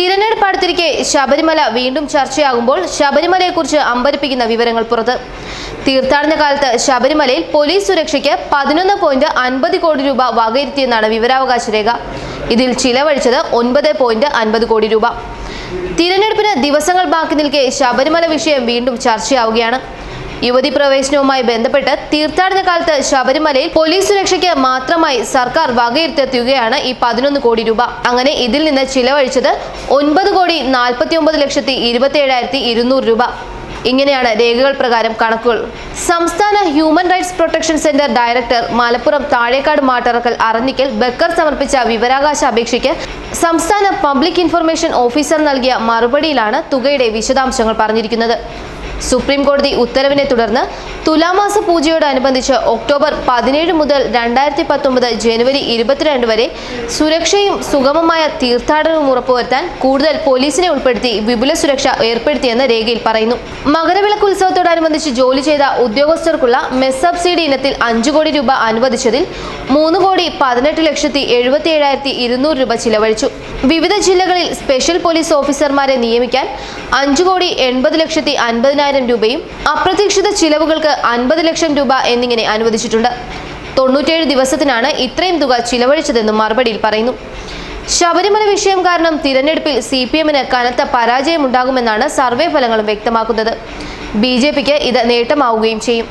തിരഞ്ഞെടുപ്പ് അടുത്തിരിക്കെ ശബരിമല വീണ്ടും ചർച്ചയാകുമ്പോൾ ശബരിമലയെക്കുറിച്ച് അമ്പരിപ്പിക്കുന്ന വിവരങ്ങൾ പുറത്ത്. തീർത്ഥാടന കാലത്ത് ശബരിമലയിൽ പോലീസ് സുരക്ഷയ്ക്ക് പതിനൊന്ന് പോയിന്റ് അൻപത് കോടി രൂപ വകയിരുത്തിയെന്നാണ് വിവരാവകാശ രേഖ. ഇതിൽ ചിലവഴിച്ചത് ഒൻപത് പോയിന്റ് അൻപത് കോടി രൂപ. തിരഞ്ഞെടുപ്പിന് ദിവസങ്ങൾ ബാക്കി നിൽക്കെ ശബരിമല വിഷയം വീണ്ടും ചർച്ചയാവുകയാണ്. യുവതി പ്രവേശനവുമായി ബന്ധപ്പെട്ട് തീർത്ഥാടന കാലത്ത് ശബരിമലയിൽ പോലീസ് സുരക്ഷയ്ക്ക് മാത്രമായി സർക്കാർ വകയിരുത്തെത്തുകയാണ് ഈ പതിനൊന്ന് കോടി രൂപ. അങ്ങനെ ഇതിൽ നിന്ന് ചിലവഴിച്ചത് ഒൻപത് കോടി നാൽപ്പത്തി ഒമ്പത് ലക്ഷത്തി ഇരുപത്തി ഏഴായിരത്തി ഇരുന്നൂറ് രൂപ. ഇങ്ങനെയാണ് രേഖകൾ പ്രകാരം കണക്കുകൾ. സംസ്ഥാന human rights protection centre director Malappuram Thazhekkad Mattarakkal Arannikkal Bakkar സമർപ്പിച്ച വിവരാകാശ അപേക്ഷയ്ക്ക് സംസ്ഥാന പബ്ലിക് ഇൻഫർമേഷൻ ഓഫീസർ നൽകിയ മറുപടിയിലാണ് തുകയുടെ വിശദാംശങ്ങൾ പറഞ്ഞിരിക്കുന്നത്. സുപ്രീം കോടതി ഉത്തരവിനെ തുടർന്ന് തുലാമാസ പൂജയോടനുബന്ധിച്ച് ഒക്ടോബർ പതിനേഴ് മുതൽ രണ്ടായിരത്തി പത്തൊമ്പത് ജനുവരി ഇരുപത്തിരണ്ട് വരെ സുരക്ഷയും സുഗമമായ തീർത്ഥാടനവും ഉറപ്പുവരുത്താൻ കൂടുതൽ പോലീസിനെ ഉൾപ്പെടുത്തി വിപുല സുരക്ഷ ഏർപ്പെടുത്തിയെന്ന് രേഖയിൽ പറയുന്നു. മകരവിളക്ക് ഉത്സവത്തോടനുബന്ധിച്ച് ജോലി ചെയ്ത ഉദ്യോഗസ്ഥർക്കുള്ള മെസ് സബ്സിഡി ഇനത്തിൽ അഞ്ചു കോടി രൂപ അനുവദിച്ചതിൽ മൂന്ന് കോടി പതിനെട്ട് ലക്ഷത്തി എഴുപത്തി ഏഴായിരത്തി ഇരുന്നൂറ് രൂപ ചിലവഴിച്ചു. വിവിധ ജില്ലകളിൽ സ്പെഷ്യൽ പോലീസ് ഓഫീസർമാരെ നിയമിക്കാൻ അഞ്ചു കോടി എൺപത് ലക്ഷത്തി അൻപതിനായിരം രൂപയും അപ്രതീക്ഷിത ചിലവുകൾക്ക് അൻപത് ലക്ഷം രൂപ എന്നിങ്ങനെ അനുവദിച്ചിട്ടുണ്ട്. തൊണ്ണൂറ്റേഴ് ദിവസത്തിനാണ് ഇത്രയും തുക ചിലവഴിച്ചതെന്നും മറുപടിയിൽ പറയുന്നു. ശബരിമല വിഷയം കാരണം തിരഞ്ഞെടുപ്പിൽ സി പി എമ്മിന് കനത്ത പരാജയമുണ്ടാകുമെന്നാണ് സർവേ ഫലങ്ങളും വ്യക്തമാക്കുന്നത്. ബി ജെ പിക്ക് ഇത് നേട്ടമാവുകയും ചെയ്യും.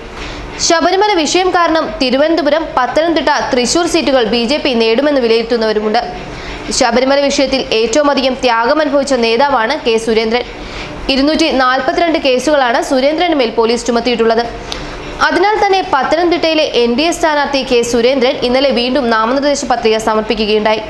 ശബരിമല വിഷയം കാരണം തിരുവനന്തപുരം പത്തനംതിട്ട തൃശൂർ സീറ്റുകൾ ബി ജെ പി നേടുമെന്ന് വിലയിരുത്തുന്നവരുമുണ്ട്. ശബരിമല വിഷയത്തിൽ ഏറ്റവും അധികം ത്യാഗം അനുഭവിച്ച നേതാവാണ് കെ സുരേന്ദ്രൻ. ഇരുന്നൂറ്റി നാൽപ്പത്തിരണ്ട് കേസുകളാണ് സുരേന്ദ്രന് മേൽ പോലീസ് ചുമത്തിയിട്ടുള്ളത്. അതിനാൽ തന്നെ പത്തനംതിട്ടയിലെ എൻ ഡി എ സ്ഥാനാർത്ഥി കെ സുരേന്ദ്രൻ ഇന്നലെ വീണ്ടും നാമനിർദ്ദേശ പത്രിക സമർപ്പിക്കുകയുണ്ടായി.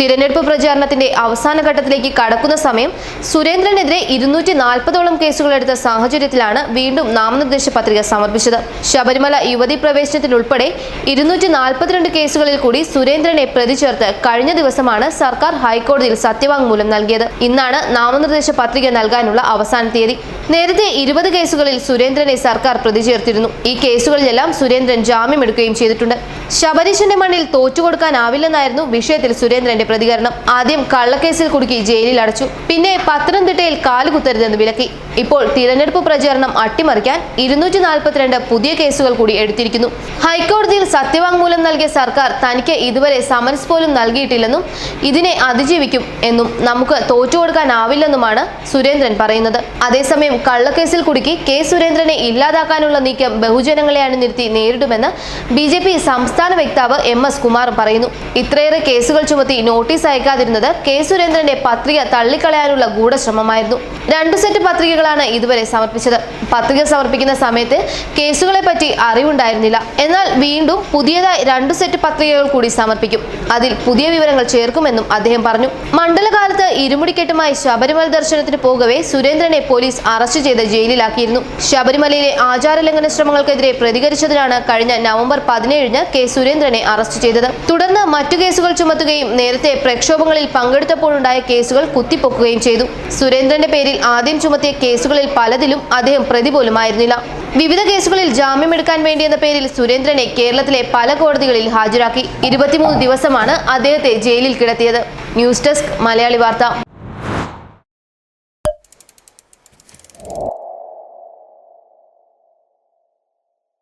തിരഞ്ഞെടുപ്പ് പ്രചാരണത്തിന്റെ അവസാന ഘട്ടത്തിലേക്ക് കടക്കുന്ന സമയം സുരേന്ദ്രനെതിരെ ഇരുന്നൂറ്റി നാൽപ്പതോളം കേസുകൾ എടുത്ത സാഹചര്യത്തിലാണ് വീണ്ടും നാമനിർദ്ദേശ പത്രിക സമർപ്പിച്ചത്. ശബരിമല യുവതി പ്രവേശനത്തിനുൾപ്പെടെ ഇരുന്നൂറ്റി നാൽപ്പത്തിരണ്ട് കേസുകളിൽ കൂടി സുരേന്ദ്രനെ പ്രതി ചേർത്ത് കഴിഞ്ഞ ദിവസമാണ് സർക്കാർ ഹൈക്കോടതിയിൽ സത്യവാങ്മൂലം നൽകിയത്. ഇന്നാണ് നാമനിർദ്ദേശ പത്രിക നൽകാനുള്ള അവസാന തീയതി. നേരത്തെ ഇരുപത് കേസുകളിൽ സുരേന്ദ്രനെ സർക്കാർ പ്രതി ചേർത്തിരുന്നു ഈ കേസുകളിലെല്ലാം സുരേന്ദ്രൻ ജാമ്യമെടുക്കുകയും ചെയ്തിട്ടുണ്ട്. ശബരീശന്റെ മണ്ണിൽ തോറ്റുകൊടുക്കാനാവില്ലെന്നായിരുന്നു വിഷയത്തിൽ സുരേന്ദ്രന്റെ പ്രതികരണം. ആദ്യം കള്ളക്കേസിൽ കുടുക്കി ജയിലിൽ അടച്ചു. പിന്നെ പത്തനംതിട്ടയിൽ കാലുകുത്തരുതെന്ന് വിലക്കി. ഇപ്പോൾ തിരഞ്ഞെടുപ്പ് പ്രചാരണം അട്ടിമറിക്കാൻ ഇരുന്നൂറ്റി നാൽപ്പത്തിരണ്ട് പുതിയ കേസുകൾ കൂടി എടുത്തിരിക്കുന്നു. ഹൈക്കോടതിയിൽ സത്യവാങ്മൂലം നൽകിയ സർക്കാർ തനിക്ക് ഇതുവരെ സമൻസ് പോലും നൽകിയിട്ടില്ലെന്നും ഇതിനെ അതിജീവിക്കും എന്നും നമുക്ക് തോറ്റുകൊടുക്കാനാവില്ലെന്നുമാണ് സുരേന്ദ്രൻ പറയുന്നത്. അതേസമയം കള്ളക്കേസിൽ കുടുക്കി കെ സുരേന്ദ്രനെ ഇല്ലാതാക്കാനുള്ള നീക്കം ബഹുജനങ്ങളെ അണിനിരത്തി നേരിടുമെന്ന് ബി ജെ പി സംസ്ഥാന വക്താവ് എം എസ് കുമാർ പറയുന്നു. ഇത്രയേറെ കേസുകൾ ചുമത്തി നോട്ടീസ് അയക്കാതിരുന്നത് കെ സുരേന്ദ്രന്റെ പത്രിക തള്ളിക്കളയാനുള്ള ഗൂഢശ്രമമായിരുന്നു. രണ്ടു സെറ്റ് പത്രികകളാണ് ഇതുവരെ സമർപ്പിച്ചത്. പത്രിക സമർപ്പിക്കുന്ന സമയത്ത് കേസുകളെ പറ്റി അറിവുണ്ടായിരുന്നില്ല. എന്നാൽ വീണ്ടും പുതിയതായി രണ്ടു സെറ്റ് പത്രികകൾ കൂടി സമർപ്പിക്കും. അതിൽ പുതിയ വിവരങ്ങൾ ചേർക്കുമെന്നും അദ്ദേഹം പറഞ്ഞു. മണ്ഡലകാലത്ത് ഇരുമുടിക്കെട്ടുമായി ശബരിമല ദർശനത്തിന് പോകവെ സുരേന്ദ്രനെ പോലീസ് അറസ്റ്റ് ചെയ്ത് ജയിലിലാക്കിയിരുന്നു. ശബരിമലയിലെ ആചാരലംഘന ശ്രമങ്ങൾക്കെതിരെ പ്രതികരിച്ചതിനാണ് കഴിഞ്ഞ നവംബർ പതിനേഴിന് കെ സുരേന്ദ്രനെ അറസ്റ്റ് ചെയ്തത്. തുടർന്ന് മറ്റു കേസുകൾ ചുമത്തുകയും നേരത്തെ പ്രക്ഷോഭങ്ങളിൽ പങ്കെടുത്തപ്പോഴുണ്ടായ കേസുകൾ കുത്തിപ്പൊക്കുകയും ചെയ്തു. സുരേന്ദ്രന്റെ പേരിൽ ആദ്യം ചുമത്തിയ കേസുകളിൽ പലതിലും അദ്ദേഹം പ്രതി പോലുമായിരുന്നില്ല. വിവിധ കേസുകളിൽ ജാമ്യമെടുക്കാൻ വേണ്ടിയെന്ന പേരിൽ സുരേന്ദ്രനെ കേരളത്തിലെ പല കോടതികളിൽ ഹാജരാക്കി. ഇരുപത്തിമൂന്ന് ദിവസമാണ് അദ്ദേഹത്തെ ജയിലിൽ കിടത്തിയത്. ന്യൂസ് ഡെസ്ക് മലയാളി വാർത്ത.